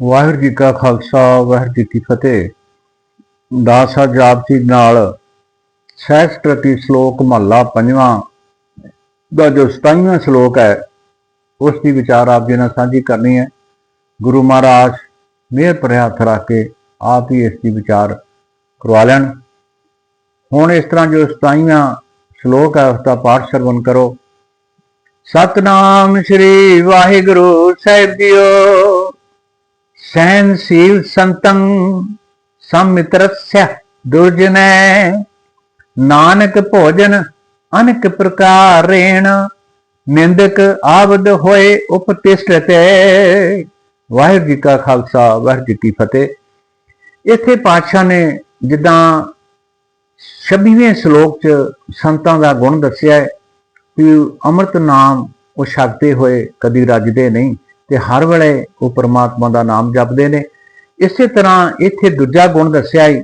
ਵਾਹਿਗੁਰੂ ਜੀ ਕਾ ਖਾਲਸਾ, ਵਾਹਿਗੁਰੂ ਜੀ ਕੀ ਫਤਿਹ। ਦਾਸਾ ਜਾਪਜੀ ਨਾਲ ਸਹਿਜ ਪ੍ਰਤੀ ਸ਼ਲੋਕ ਮਹੱਲਾ ਪੰਜਵਾਂ ਦਾ ਜੋ 27ਵਾਂ ਸ਼ਲੋਕ ਹੈ, ਉਸ ਦੀ ਵਿਚਾਰ ਆਪ ਜੀ ਨਾਲ ਸਾਂਝੀ ਕਰਨੀ ਹੈ। ਗੁਰੂ ਮਹਾਰਾਜ ਮਿਹਰ ਭਰਿਆ ਹੱਥ ਰੱਖ ਕੇ ਆਪ ਹੀ ਇਸ ਦੀ ਵਿਚਾਰ ਕਰਵਾ ਲੈਣ। ਹੁਣ ਇਸ ਤਰ੍ਹਾਂ ਜੋ 27ਵਾਂ ਸ਼ਲੋਕ ਹੈ, ਉਸ ਦਾ ਪਾਠ ਸਰਵਨ ਕਰੋ। ਸਤਨਾਮ ਸ੍ਰੀ ਵਾਹਿਗੁਰੂ ਸਾਹਿਬ ਜੀਓ। ਸਹਿਨਸ਼ੀਲ ਸੰਤੰ ਸੰਮਿਤਰਸਯ ਦੁਰਜਨੈ। ਨਾਨਕ ਭੋਜਨ ਅਨਕ ਪ੍ਰਕਾਰੇਣ, ਨਿੰਦਕ ਆਵਦ ਹੋਏ ਉਪਤਿਸ਼ਟਤੇ। ਵਾਹਿਗੁਰੂ ਜੀ ਕਾ ਖਾਲਸਾ, ਵਾਹਿਗੁਰੂ ਜੀ ਕੀ ਫਤਿਹ। ਇੱਥੇ ਪਾਤਸ਼ਾਹ ਨੇ ਜਿੱਦਾਂ 26ਵੇਂ ਸ਼ਲੋਕ 'ਚ ਸੰਤਾਂ ਦਾ ਗੁਣ ਦੱਸਿਆ ਹੈ ਕਿ ਅੰਮ੍ਰਿਤ ਨਾਮ ਉਹ ਛਕਦੇ ਹੋਏ ਕਦੀ ਰੱਜਦੇ ਨਹੀਂ। ਤੇ ਹਰ ਵੇਲੇ ਉਹ ਪਰਮਾਤਮਾ ਦਾ ਨਾਮ ਜਪਦੇ ਨੇ। ਇਸੇ ਤਰ੍ਹਾਂ ਇੱਥੇ ਦੂਜਾ ਗੁਣ ਦੱਸਿਆ ਹੈ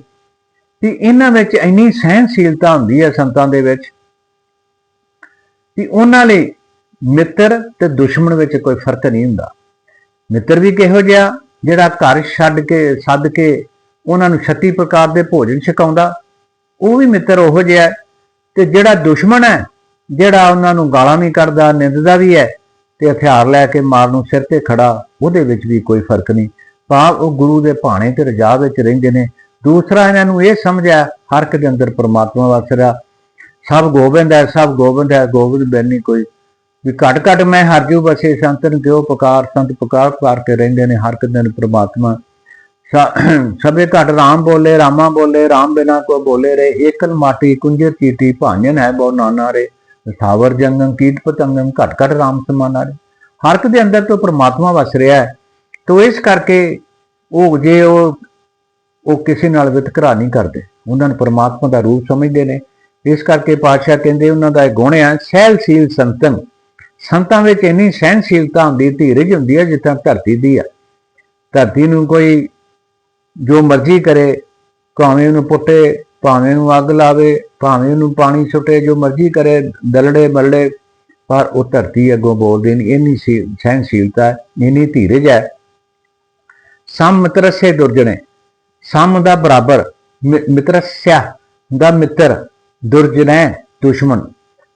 ਕਿ ਇਹਨਾਂ ਵਿੱਚ ਇੰਨੀ ਸਹਿਨਸ਼ੀਲਤਾ ਹੁੰਦੀ ਹੈ ਸੰਤਾਂ ਦੇ ਵਿੱਚ ਕਿ ਉਹਨਾਂ ਲਈ ਮਿੱਤਰ ਤੇ ਦੁਸ਼ਮਣ ਵਿੱਚ ਕੋਈ ਫ਼ਰਕ ਨਹੀਂ ਹੁੰਦਾ। ਮਿੱਤਰ ਵੀ ਕਿਹੋ ਜਿਹਾ ਜਿਹੜਾ ਘਰ ਛੱਡ ਕੇ, ਸੱਦ ਕੇ ਉਹਨਾਂ ਨੂੰ 36 ਪ੍ਰਕਾਰ ਦੇ ਭੋਜਨ ਛਕਾਉਂਦਾ, ਉਹ ਵੀ ਮਿੱਤਰ ਉਹੋ ਜਿਹਾ ਹੈ ਤੇ ਜਿਹੜਾ ਦੁਸ਼ਮਣ ਹੈ, ਜਿਹੜਾ ਉਹਨਾਂ ਨੂੰ ਗਾਲਾਂ ਵੀ ਕਰਦਾ ਨਿੰਦਦਾ ਵੀ ਹੈ ਤੇ ਹਥਿਆਰ ਲੈ ਕੇ ਮਾਰ ਨੂੰ ਸਿਰ ਤੇ ਖੜਾ, ਉਹਦੇ ਵਿੱਚ ਵੀ ਕੋਈ ਫ਼ਰਕ ਨਹੀਂ। ਭਾਵ ਉਹ ਗੁਰੂ ਦੇ ਭਾਣੇ ਤੇ ਰਜਾ ਵਿੱਚ ਰਹਿੰਦੇ ਨੇ। ਦੂਸਰਾ ਇਹਨਾਂ ਨੂੰ ਇਹ ਸਮਝਿਆ, ਹਰ ਇੱਕ ਦੇ ਅੰਦਰ ਪਰਮਾਤਮਾ ਵਸ ਰਿਹਾ। ਸਭ ਗੋਬਿੰਦ ਹੈ, ਸਭ ਗੋਬਿੰਦ ਹੈ, ਗੋਬਿੰਦ ਬਿਨ ਨਹੀਂ ਕੋਈ। ਵੀ ਘਟ ਘਟ ਮੈਂ ਹਰਜੂ ਬਸੇ ਸੰਤਨ ਕਿਉ ਪੁਕਾਰ, ਸੰਤ ਪੁਕਾਰ ਪੁਕਾਰ ਕੇ ਰਹਿੰਦੇ ਨੇ ਹਰ ਇੱਕ ਦਿਨ ਪ੍ਰਮਾਤਮਾ। ਸ- ਸਭੇ ਘਟ ਰਾਮ ਬੋਲੇ, ਰਾਮਾ ਬੋਲੇ, ਰਾਮ ਬਿਨਾ ਕੋ ਬੋਲੇ ਰੇ ਏਕਲ ਮਾਟੀ ਕੁੰਜਰ ਚੀਟੀ, ਭਾਂਜਨ ਹੈ ਬਹੁ ਨਾਨਾ ਰੇ। ਸਾਵਰ ਜੰਗਮ ਕੀਟ ਪਤੰਗਮ ਘਟ ਘਟ ਰਾਮ ਸਮਾਨਾ ਹਰ ਇੱਕ ਦੇ ਅੰਦਰ ਤੋਂ ਪ੍ਰਮਾਤਮਾ ਵਸ ਰਿਹਾ ਹੈ। ਤੋ ਇਸ ਕਰਕੇ ਉਹ ਜੇ ਉਹ ਉਹ ਕਿਸੇ ਨਾਲ ਵਿਤਕਰਾ ਨਹੀਂ ਕਰਦੇ। ਉਹਨਾਂ ਨੂੰ ਪ੍ਰਮਾਤਮਾ ਦਾ ਰੂਪ ਸਮਝਦੇ ਨੇ। ਇਸ ਕਰਕੇ ਪਾਤਸ਼ਾਹ ਕਹਿੰਦੇ ਉਹਨਾਂ ਦਾ ਇਹ ਗੁਣ ਹੈ ਸਹਿਲਸ਼ੀਲ ਸੰਤਨ। ਸੰਤਾਂ ਵਿੱਚ ਇੰਨੀ ਸਹਿਨਸ਼ੀਲਤਾ ਹੁੰਦੀ, ਧੀਰਜ ਹੁੰਦੀ ਹੈ ਜਿੱਦਾਂ ਧਰਤੀ ਦੀ ਹੈ ਧਰਤੀ ਨੂੰ ਕੋਈ ਜੋ ਮਰਜ਼ੀ ਕਰੇ, ਭਾਵੇਂ ਉਹਨੂੰ ਪੁੱਟੇ ਭਾਵੇਂ ਉਹਨੂੰ ਅੱਗ ਲਾਵੇ ਭਾਵੇਂ ਉਹਨੂੰ ਪਾਣੀ ਸੁੱਟੇ ਜੋ ਮਰਜ਼ੀ ਕਰੇ ਦਲੜੇ ਮਲੜੇ ਪਰ ਉਹ ਧਰਤੀ ਅੱਗੋਂ ਬੋਲਦੀ ਨਹੀਂ ਇੰਨੀ ਸੀ- ਸਹਿਨਸ਼ੀਲਤਾ ਹੈ, ਇੰਨੀ ਧੀਰਜ ਹੈ। ਸਮ ਮਿਤਰਸੇ ਦੁਰਜਣੇ ਸਮ ਦਾ ਬਰਾਬਰ ਮਿ- ਮਿਤਰਸਿਆ ਦਾ ਮਿੱਤਰ ਦੁਰਜਨੈ ਦੁਸ਼ਮਣ।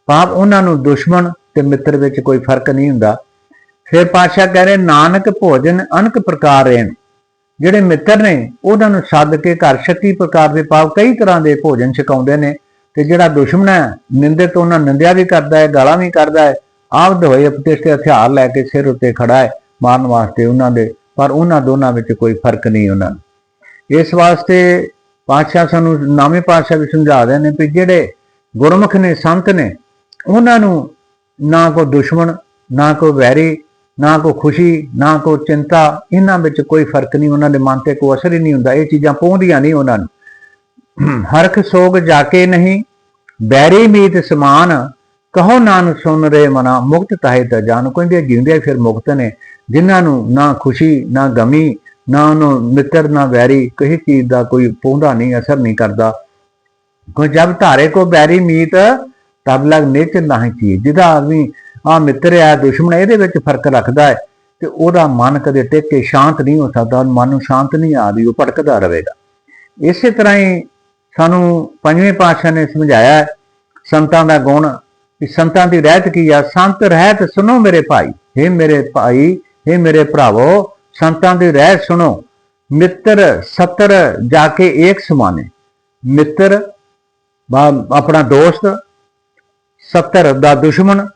ਪਾਪ ਉਹਨਾਂ ਨੂੰ ਦੁਸ਼ਮਣ ਤੇ ਮਿੱਤਰ ਵਿੱਚ ਕੋਈ ਫ਼ਰਕ ਨਹੀਂ ਹੁੰਦਾ। ਫਿਰ ਪਾਤਸ਼ਾਹ ਕਹਿ ਰਹੇ ਨਾਨਕ ਭੋਜਨ ਅਨਕ ਪ੍ਰਕਾਰ ਰਹਿਣ ਜਿਹੜੇ ਮਿੱਤਰ ਨੇ, ਉਹਨਾਂ ਨੂੰ ਸੱਦ ਕੇ ਘਰ 36 ਪ੍ਰਕਾਰ ਦੇ ਪਾਪ ਕਈ ਤਰ੍ਹਾਂ ਦੇ ਭੋਜਨ ਛਕਾਉਂਦੇ ਨੇ ਤੇ ਜਿਹੜਾ ਦੁਸ਼ਮਣ ਹੈ ਨਿੰਦਿਤ ਉਹਨਾਂ ਨਿੰਦਿਆ ਵੀ ਕਰਦਾ ਹੈ, ਗਾਲਾਂ ਵੀ ਕਰਦਾ ਹੈ, ਆਪ ਹੋਏ ਉਪਦੇਸ਼ ਤੇ ਹਥਿਆਰ ਲੈ ਕੇ ਸਿਰ ਉੱਤੇ ਖੜਾ ਹੈ, ਮਾਰਨ ਵਾਸਤੇ ਉਹਨਾਂ ਦੇ, ਪਰ ਉਹਨਾਂ ਦੋਨਾਂ ਵਿੱਚ ਕੋਈ ਫ਼ਰਕ ਨਹੀਂ ਉਹਨਾਂ ਨੂੰ। ਇਸ ਵਾਸਤੇ ਪਾਤਸ਼ਾਹ ਸਾਨੂੰ ਨਾਵੇਂ ਪਾਤਸ਼ਾਹ ਵੀ ਸਮਝਾ ਰਹੇ ਨੇ ਵੀ ਜਿਹੜੇ ਗੁਰਮੁਖ ਨੇ, ਸੰਤ ਨੇ, ਉਹਨਾਂ ਨੂੰ ਨਾ ਕੋ ਦੁਸ਼ਮਣ, ਨਾ ਕੋ ਵੈਰੀ ਨਾ ਕੋ ਖੁਸ਼ੀ, ਨਾ ਕੋ ਚਿੰਤਾ, ਇਹਨਾਂ ਵਿੱਚ ਕੋਈ ਫ਼ਰਕ ਨਹੀਂ, ਉਹਨਾਂ ਦੇ ਮਨ ਤੇ ਕੋਈ ਅਸਰ ਹੀ ਨਹੀਂ ਹੁੰਦਾ, ਇਹ ਚੀਜ਼ਾਂ ਪਹੁੰਚਦੀਆਂ ਨਹੀਂ ਉਹਨਾਂ ਨੂੰ। ਹਰਖ ਸੋਗ ਜਾ ਕੇ ਨਹੀਂ, ਬੈਰੀ ਮੀਤ ਸਮਾਨ, ਕਹੋ ਨਾਨ ਸੁਣ ਰੇ ਮਨਾ, ਮੁਕਤ ਤਾਹੇ ਤਾ ਜਾਨ। ਕਹਿੰਦੇ ਜਿਉਂਦੇ ਫਿਰ ਮੁਕਤ ਨੇ, ਜਿਨ੍ਹਾਂ ਨੂੰ ਨਾ ਖੁਸ਼ੀ, ਨਾ ਗਮੀ, ਨਾ ਉਹਨੂੰ ਮਿੱਤਰ, ਨਾ ਵੈਰੀ ਕਿਸੇ ਚੀਜ਼ ਦਾ ਕੋਈ ਪਹੁੰਦਾ ਨਹੀਂ, ਅਸਰ ਨਹੀਂ ਕਰਦਾ। ਕੋ ਜਬ ਧਾਰੇ ਕੋ ਬੈਰੀ ਮੀਤ, ਤਬ ਲਗ ਨਿਚ ਨਹੀਂ ਚੀਜ਼। ਜਿਹਦਾ ਆਦਮੀ ਆ ਮਿੱਤਰ ਹੈ ਦੁਸ਼ਮਣ ਇਹਦੇ ਵਿੱਚ ਫ਼ਰਕ ਰੱਖਦਾ ਹੈ ਤੇ ਉਹਦਾ ਮਨ ਕਦੇ ਟਿਕ ਕੇ ਸ਼ਾਂਤ ਨਹੀਂ ਹੋ ਸਕਦਾ ਮਨ ਨੂੰ ਸ਼ਾਂਤ ਨਹੀਂ ਆਦੀ ਉਹ ਭਟਕਦਾ ਰਹੇਗਾ। ਇਸੇ ਤਰ੍ਹਾਂ ਹੀ ਸਾਨੂੰ ਪੰਜਵੇਂ ਪਾਤਸ਼ਾਹ ਨੇ ਸਮਝਾਇਆ ਹੈ, ਸੰਤਾਂ ਦਾ ਗੁਣ ਕਿ ਸੰਤਾਂ ਦੀ ਰਹਿਤ ਕੀ ਆ? ਸੰਤ ਰਹਿਤ ਸੁਣੋ ਮੇਰੇ ਭਾਈ हे ਮੇਰੇ ਭਾਈ हे ਮੇਰੇ ਭਰਾਵੋ ਸੰਤਾਂ ਦੀ ਰਹਿਤ ਸੁਣੋ। ਮਿੱਤਰ ਸਤਰ ਜਾ ਕੇ ਏਕ ਸਮਾਨੇ। ਮਿੱਤਰ ਆਪਣਾ ਦੋਸਤ ਸੱਤਰ ਦਾ ਦੁਸ਼ਮਣ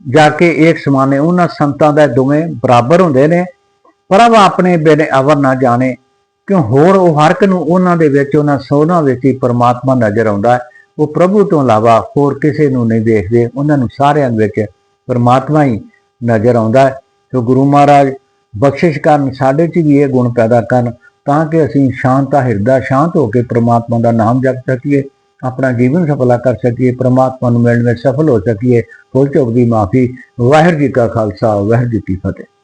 ਜਾ ਕੇ ਏਕ ਸਮਾਨੇ ਉਹਨਾਂ ਸੰਤਾਂ ਦਾ ਦੋਵੇਂ ਬਰਾਬਰ ਹੁੰਦੇ ਨੇ। ਪਰ ਆਪਣੇ ਬੇਨੇ ਅਵਰ ਨਾ ਜਾਣੇ, ਕਿਉਂ ਹੋਰ ਉਹ ਹਰ ਇੱਕ ਨੂੰ ਉਹਨਾਂ ਦੇ ਵਿੱਚ, ਉਹਨਾਂ ਸੋਨਾ ਵਿੱਚ ਹੀ ਪਰਮਾਤਮਾ ਨਜ਼ਰ ਆਉਂਦਾ ਹੈ। ਉਹ ਪ੍ਰਭੂ ਤੋਂ ਇਲਾਵਾ ਹੋਰ ਕਿਸੇ ਨੂੰ ਨਹੀਂ ਦੇਖਦੇ, ਉਹਨਾਂ ਨੂੰ ਸਾਰਿਆਂ ਵਿੱਚ ਪਰਮਾਤਮਾ ਹੀ ਨਜ਼ਰ ਆਉਂਦਾ ਹੈ। ਸੋ ਗੁਰੂ ਮਹਾਰਾਜ, ਬਖਸ਼ਿਸ਼ ਕਰਨ ਸਾਡੇ 'ਚ ਵੀ ਇਹ ਗੁਣ ਪੈਦਾ ਕਰਨ, ਤਾਂ ਕਿ ਅਸੀਂ ਸ਼ਾਂਤਾ, ਹਿਰਦਾ ਸ਼ਾਂਤ ਹੋ ਕੇ ਪ੍ਰਮਾਤਮਾ ਦਾ ਨਾਮ ਜਪ ਸਕੀਏ। ਆਪਣਾ ਜੀਵਨ ਸਫਲਾ ਕਰ ਸਕੀਏ, ਪ੍ਰਮਾਤਮਾ ਨੂੰ ਮਿਲਣ ਵਿੱਚ ਸਫਲ ਹੋ ਸਕੀਏ। ਭੁੱਲ ਚੁੱਕ ਦੀ ਮਾਫੀ, ਵਾਹਿਗੁਰੂ ਜੀ ਕਾ ਖਾਲਸਾ, ਵਾਹਿਗੁਰੂ ਜੀ ਕੀ ਫਤਿਹ।